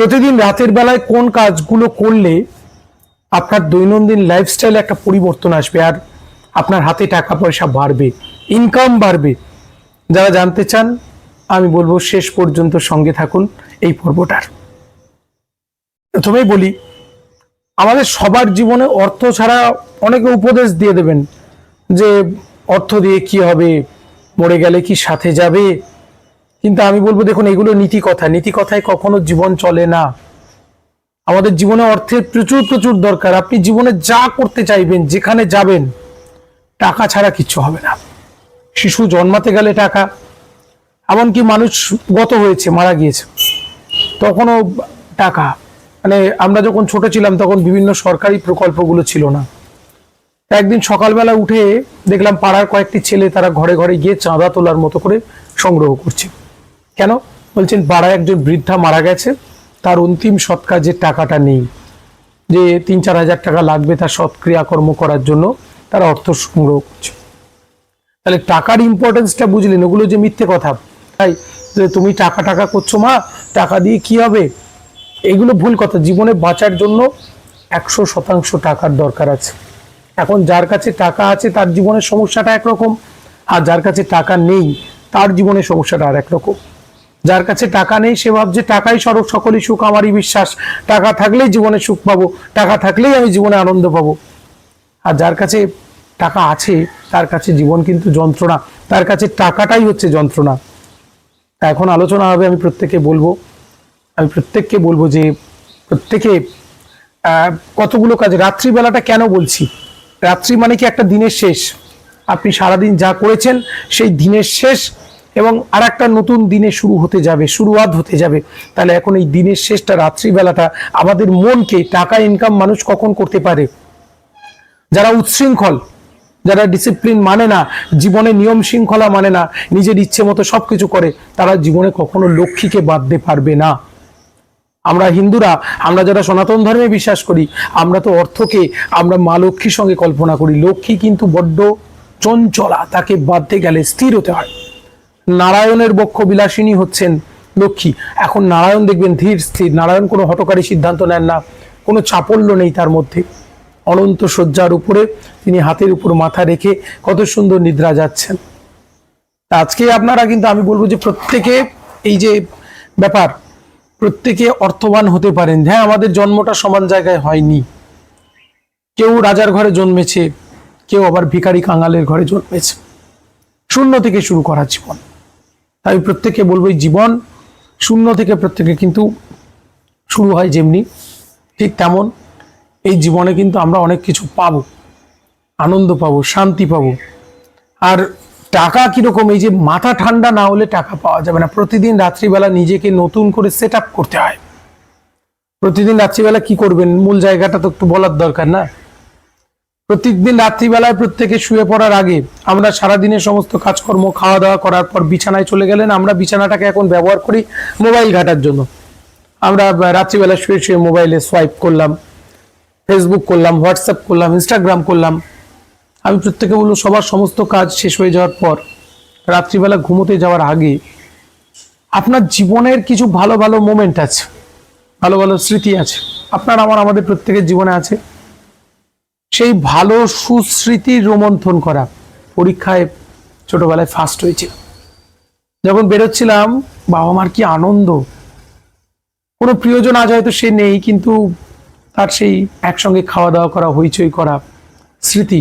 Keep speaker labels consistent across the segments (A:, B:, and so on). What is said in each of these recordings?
A: প্রতিদিন রাতের বেলায় কোন কাজগুলো করলে আপনার দৈনন্দিন লাইফস্টাইলে একটা পরিবর্তন আসবে আর আপনার হাতে টাকা পয়সা বাড়বে ইনকাম বাড়বে? যারা জানতে চান, আমি বলব শেষ পর্যন্ত সঙ্গে থাকুন এই পর্বটার। প্রথমেই বলি, আমাদের সবার জীবনে অর্থ ছাড়া অনেকে উপদেশ দিয়ে দেবেন যে অর্থ দিয়ে কি হবে, মরে গেলে কি সাথে যাবে? কিন্তু আমি বলব, দেখুন, এগুলো নীতি কথা নীতি কথায় কখনো জীবন চলে না। আমাদের জীবনে অর্থের প্রচুর প্রচুর দরকার। আপনি জীবনে যা করতে চাইবেন, যেখানে যাবেন, টাকা ছাড়া কিচ্ছু হবে না। শিশু জন্মাতে গেলে টাকা, এমনকি মানুষ গত হয়েছে, মারা গিয়েছে, তখনও টাকা। মানে আমরা যখন ছোট ছিলাম, তখন বিভিন্ন সরকারি প্রকল্পগুলো ছিল না। একদিন সকালবেলা উঠে দেখলাম, পাড়ার কয়েকটি ছেলে তারা ঘরে ঘরে গিয়ে চাঁদা তোলার মতো করে সংগ্রহ করছে। কেন? বলছেন পাড়ায় একজন বৃদ্ধা মারা গেছে, তার অন্তিম সৎ কাজের টাকাটা নেই। যে তিন চার হাজার টাকা লাগবে তার সৎ ক্রিয়াকর্ম করার জন্য তার অর্থ সংগ্রহ করছে। তাহলে টাকার ইম্পর্টেন্সটা বুঝলেন, ওগুলো যে মিথ্যে কথা। তাই যে তুমি টাকা টাকা করছ মা, টাকা দিয়ে কি হবে? এগুলো ভুল কথা। জীবনে বাঁচার জন্য একশো শতাংশ টাকার দরকার আছে। এখন যার কাছে টাকা আছে, তার জীবনের সমস্যাটা একরকম। আর যার কাছে টাকা নেই, তার জীবনের সমস্যাটা আর একরকম যার কাছে টাকা নেই, সে ভাবছে টাকাই সরব, সকলই সুখ, আমারই বিশ্বাস। টাকা থাকলেই জীবনে সুখ পাবো, টাকা থাকলেই আমি জীবনে আনন্দ পাবো। আর যার কাছে টাকা আছে, তার কাছে জীবন কিন্তু যন্ত্রণা। তার কাছে টাকাটাই হচ্ছে যন্ত্রণা। তা এখন আলোচনা হবে, আমি প্রত্যেককে বলব, আমি প্রত্যেককে বলব যে, প্রত্যেকে কতগুলো কাজ, রাত্রিবেলাটা কেন বলছি? রাত্রি মানে কি একটা দিনের শেষ? আপনি সারাদিন যা করেছেন, সেই দিনের শেষ এবং আর একটা নতুন দিনে শুরু হতে যাবে, শুরুয়াত হতে যাবে। তাহলে এখন এই দিনের শেষটা, রাত্রিবেলাটা আমাদের মনকে টাকা ইনকাম মানুষ কখন করতে পারে? যারা উচ্ছৃঙ্খল, যারা ডিসিপ্লিন মানে না, জীবনে নিয়ম শৃঙ্খলা মানে না, নিজের ইচ্ছে মতো সব কিছু করে, তারা জীবনে কখনো লক্ষ্মীকে বাঁধতে পারবে না। আমরা হিন্দুরা, আমরা যারা সনাতন ধর্মে বিশ্বাস করি, আমরা তো অর্থকে, আমরা মা লক্ষ্মীর সঙ্গে কল্পনা করি। লক্ষ্মী কিন্তু বড্ড চঞ্চলা, তাকে বাঁধতে গেলে স্থির হতে হয়। নারায়ণের বক্ষ বিলাসিনী হচ্ছেন লক্ষ্মী। এখন নারায়ণ দেখবেন ধীর স্থির। নারায়ণ কোনো হটকারী সিদ্ধান্ত নেন না। কোনো চাপল্য নেই তার মধ্যে। অনন্ত শয্যার উপরে তিনি হাতের উপর মাথা রেখে কত সুন্দর নিদ্রা যাচ্ছেন। আজকে আপনারা কিন্তু আমি বলব যে প্রত্যেকে এই যে ব্যাপার, প্রত্যেকে অর্থবান হতে পারেন হ্যাঁ আমাদের জন্মটা সমান জায়গায় হয়নি। কেউ রাজার ঘরে জন্মেছে, কেউ আবার ভিখারি কাঙালের ঘরে জন্মেছে। শূন্য থেকে শুরু করা জীবন। তাই প্রত্যেকে বলব, এই জীবন শূন্য থেকে প্রত্যেকে কিন্তু শুরু হয় যেমনি। ঠিক তেমন এই জীবনে কিন্তু আমরা অনেক কিছু পাবো, আনন্দ পাব, শান্তি পাবো। আর টাকা কীরকম, এই যে মাথা ঠান্ডা না হলে টাকা পাওয়া যাবে না। প্রতিদিন রাত্রিবেলা নিজেকে নতুন করে সেট করতে হয়। প্রতিদিন রাত্রিবেলা কি করবেন? মূল জায়গাটা তো একটু বলার দরকার না। প্রত্যেকদিন রাত্রিবেলায় প্রত্যেকে শুয়ে পড়ার আগে আমরা সারাদিনের সমস্ত কাজকর্ম খাওয়া দাওয়া করার পর বিছানায় চলে গেলেন। আমরা বিছানাটাকে এখন ব্যবহার করি মোবাইল ঘাটার জন্য। আমরা রাত্রিবেলা শুয়ে শুয়ে মোবাইলে সোয়াইপ করলাম ফেসবুক করলাম হোয়াটসঅ্যাপ করলাম ইনস্টাগ্রাম করলাম। আমি প্রত্যেকে বলব সবার সমস্ত কাজ শেষ হয়ে যাওয়ার পর রাত্রিবেলা ঘুমোতে যাওয়ার আগে আপনার জীবনের কিছু ভালো ভালো মোমেন্ট আছে, ভালো ভালো স্মৃতি আছে। আপনার, আমার, আমাদের প্রত্যেকের জীবনে আছে। সেই ভালো সুস্মৃতির রোমন্থন করা। পরীক্ষায় ছোটবেলায় ফার্স্ট হয়েছিল। যখন বেরোচ্ছিলাম বাবা মার কি আনন্দ? কোনো প্রিয়জন আজ হয়তো সে নেই, কিন্তু তার সেই একসঙ্গে খাওয়া দাওয়া করা, হইচই করা স্মৃতি।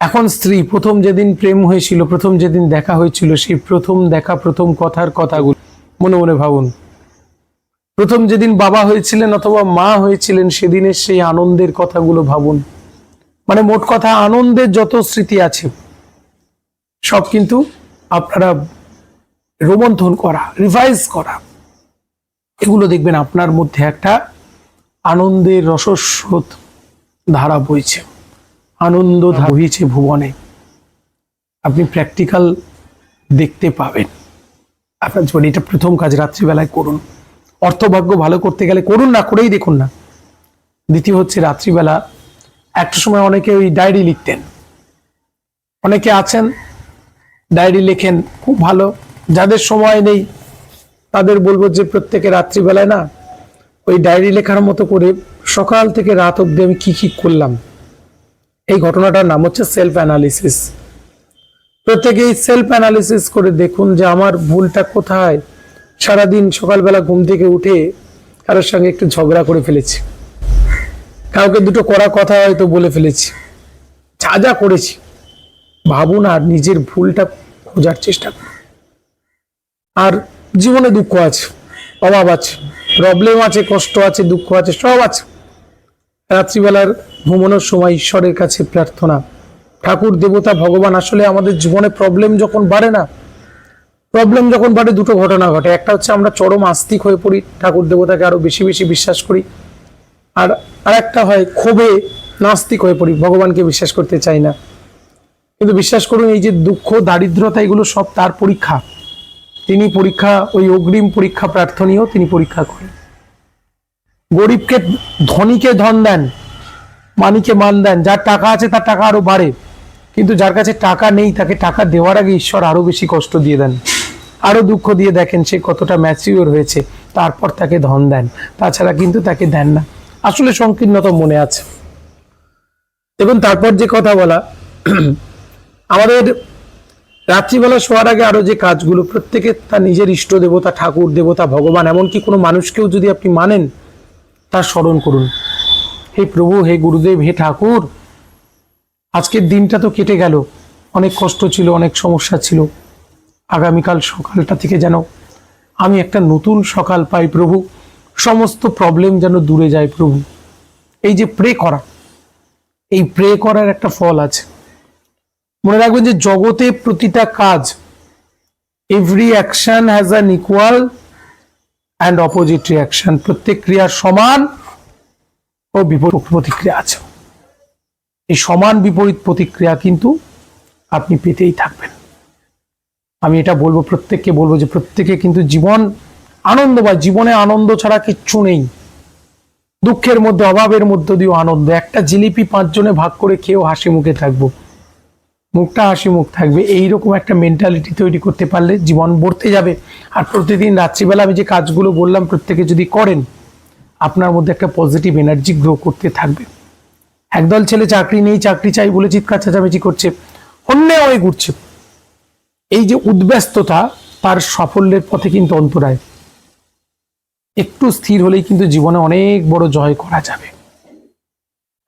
A: এখন স্ত্রী, প্রথম যেদিন প্রেম হয়েছিল, প্রথম যেদিন দেখা হয়েছিল, সেই প্রথম দেখা, প্রথম কথার কথাগুলো মনে মনে ভাবুন। প্রথম যেদিন বাবা হয়েছিলেন অথবা মা হয়েছিলেন, সেদিনের সেই আনন্দের কথাগুলো ভাবুন। মানে মোট কথা, আনন্দের যত স্মৃতি আছে, সব কিন্তু আপনারা রোমন্থন করা রিভাইজ করা, এগুলো দেখবেন আপনার মধ্যে একটা আনন্দের রসস্রোত ধারা বইছে। আনন্দ বইছে ভুবনে। আপনি প্র্যাকটিক্যাল দেখতে পাবেন। আপনার জীবনে এটা প্রথম কাজ রাত্রিবেলায় করুন। অর্থভাগ্য ভালো করতে গেলে করুন না, করেই দেখুন না। দ্বিতীয় হচ্ছে রাত্রিবেলা, একটা সময় অনেকে ওই ডায়েরি লিখতেন। অনেকে আছেন, ডায়েরি লেখেন, খুব ভালো। যাদের সময় নেই, তাদের বলব যে প্রত্যেকে রাত্রিবেলায় না, ওই ডায়েরি লেখার মতো করে সকাল থেকে রাত অবধি আমি কী কী করলাম। এই ঘটনাটার নাম হচ্ছে সেলফ অ্যানালিসিস। প্রত্যেকেই সেলফ অ্যানালিসিস করে দেখুন যে আমার ভুলটা কোথায়। সারাদিন সকালবেলা ঘুম থেকে উঠে কারোর সঙ্গে একটু ঝগড়া করে ফেলেছি। কাউকে দুটো করা কথা হয়তো বলে ফেলেছি। যা যা করেছি। ভাবুন আর নিজের ভুলটা খোঁজার চেষ্টা করুন। আর জীবনে দুঃখ আছে, অভাব আছে প্রবলেম আছে, কষ্ট আছে, দুঃখ আছে, সব আছে। রাত্রিবেলার ঘুমানোর সময় ঈশ্বরের কাছে প্রার্থনা। ঠাকুর, দেবতা, ভগবান আসলে আমাদের জীবনে প্রবলেম যখন বাড়ে না প্রবলেম যখন বাড়ে, দুটো ঘটনা ঘটে। একটা হচ্ছে আমরা চরম আস্তিক হয়ে পড়ি, ঠাকুর দেবতাকে আরও বেশি বেশি বিশ্বাস করি। আর আরেকটা হয়, ক্ষোভে নাস্তিক হয়ে পড়ি, ভগবানকে বিশ্বাস করতে চাই না। কিন্তু বিশ্বাস করুন, এই যে দুঃখ, দারিদ্রতা, এগুলো সব তার পরীক্ষা। তিনি পরীক্ষা, ওই অগ্রিম পরীক্ষা প্রার্থনীয় তিনি পরীক্ষা করেন। গরিবকে ধনীকে ধন দেন, মানিকে মান দেন, যার টাকা আছে তার টাকা আরও বাড়ে। কিন্তু যার কাছে টাকা নেই, তাকে টাকা দেওয়ার আগে ঈশ্বর আরও বেশি কষ্ট দিয়ে দেন। আরও দুঃখ দিয়ে দেখেন সে কতটা ম্যাচিওর হয়েছে, তারপর তাকে ধন দেন। তাছাড়া কিন্তু তাকে দেন না। আসলে সংকীর্ণতা মনে আছে। দেখুন তারপর যে কথা বলা, আমাদের রাত্রিবেলা শোয়ার আগে আরও যে কাজগুলো, প্রত্যেকে তার নিজের ইষ্ট দেবতা, ঠাকুর দেবতা, ভগবান, এমনকি কোনো মানুষকেও যদি আপনি মানেন, তার স্মরণ করুন। হে প্রভু, হে গুরুদেব, হে ঠাকুর, আজকের দিনটা তো কেটে গেল। অনেক কষ্ট ছিল, অনেক সমস্যা ছিল। আগামীকাল সকালটা থেকে যেন আমি একটা নতুন সকাল পাই প্রভু। সমস্ত প্রবলেম যেন দূরে যায় প্রভু। এই যে প্রে করা, এই প্রে করার একটা ফল আছে। মনে রাখবেন যে জগতে প্রতিটা কাজ every action has an equal and opposite reaction প্রত্যেক ক্রিয়ার সমান ও বিপরীত প্রতিক্রিয়া আছে। এই সমান বিপরীত প্রতিক্রিয়া কিন্তু আপনি পেতেই থাকবেন। আমি এটা বলব, প্রত্যেককে বলব যে প্রত্যেকে কিন্তু জীবন আনন্দ বা জীবনে আনন্দ ছাড়া কিচ্ছু নেই। দুঃখের মধ্যে, অভাবের মধ্য দিয়েও আনন্দ। একটা জিলিপি পাঁচজনে ভাগ করে খেয়েও হাসি মুখে থাকব। মুখটা হাসি মুখ থাকবে। এইরকম একটা মেন্টালিটি তৈরি করতে পারলে জীবন বর্তে যাবে। আর প্রতিদিন রাত্রিবেলা আমি যে কাজগুলো বললাম, প্রত্যেকে যদি করেন, আপনার মধ্যে একটা পজিটিভ এনার্জি গ্রো করতে থাকবে। একদল ছেলে চাকরি নেই, চাকরি চাই বলে চিৎকার চেঁচামেচি করছে অন্য হয়ে ঘুরছে। এই যে উদ্ব্যস্ততা, তার সাফল্যের পথে কিন্তু অন্তরায়। একটু স্থির হলেই কিন্তু জীবনে অনেক বড় জয় করা যাবে।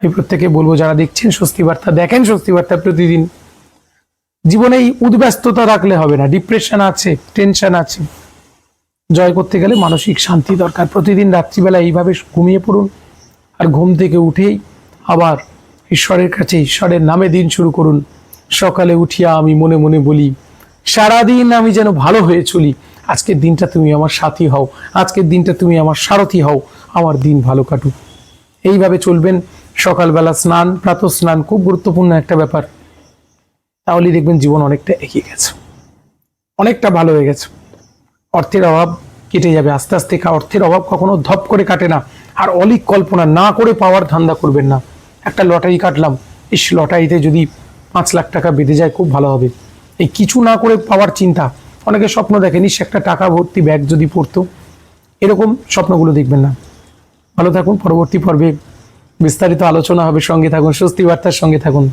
A: আমি প্রত্যেকে বলব, যারা দেখছেন স্বস্তি বার্তা, দেখেন স্বস্তি বার্তা প্রতিদিন। জীবনে এই উদ্ব্যস্ততা রাখলে হবে না। ডিপ্রেশন আছে, টেনশন আছে। জয় করতে গেলে মানসিক শান্তি দরকার। প্রতিদিন রাত্রিবেলা এইভাবে ঘুমিয়ে পড়ুন আর ঘুম থেকে উঠেই আবার ঈশ্বরের কাছে, ঈশ্বরের নামে দিন শুরু করুন। সকালে উঠিয়া আমি মনে মনে বলি সারাদিন আমি যেন ভালো হয়ে চলি। আজকের দিনটা তুমি আমার সাথী হও। আজকের দিনটা তুমি আমার সারথী হও। আমার দিন ভালো কাটুক। এইভাবে চলবেন। সকালবেলা স্নান, প্রাতঃ স্নান খুব গুরুত্বপূর্ণ একটা ব্যাপার। তাহলেই দেখবেন জীবন অনেকটা এগিয়ে গেছে। অনেকটা ভালো হয়ে গেছে। অর্থের অভাব কেটে যাবে আস্তে আস্তে। অর্থের অভাব কখনো ধপ করে কাটে না। আর অলিক কল্পনা না করে পাওয়ার ধান্দা করবেন না। একটা লটারি কাটলাম। ইস, লটারিতে যদি পাঁচ লাখ টাকা বেঁধে যায়, খুব ভালো হবে। এই কিছু না করে পাওয়ার চিন্তা। অনেকে স্বপ্ন দেখেন ইস একটা টাকা ভর্তি ব্যাগ যদি পড়তো। এরকম স্বপ্নগুলো দেখবেন না। ভালো থাকুন, পরবর্তী পর্বে বিস্তারিত আলোচনা হবে। সঙ্গে থাকুন স্বস্তি বার্তার সঙ্গে থাকুন।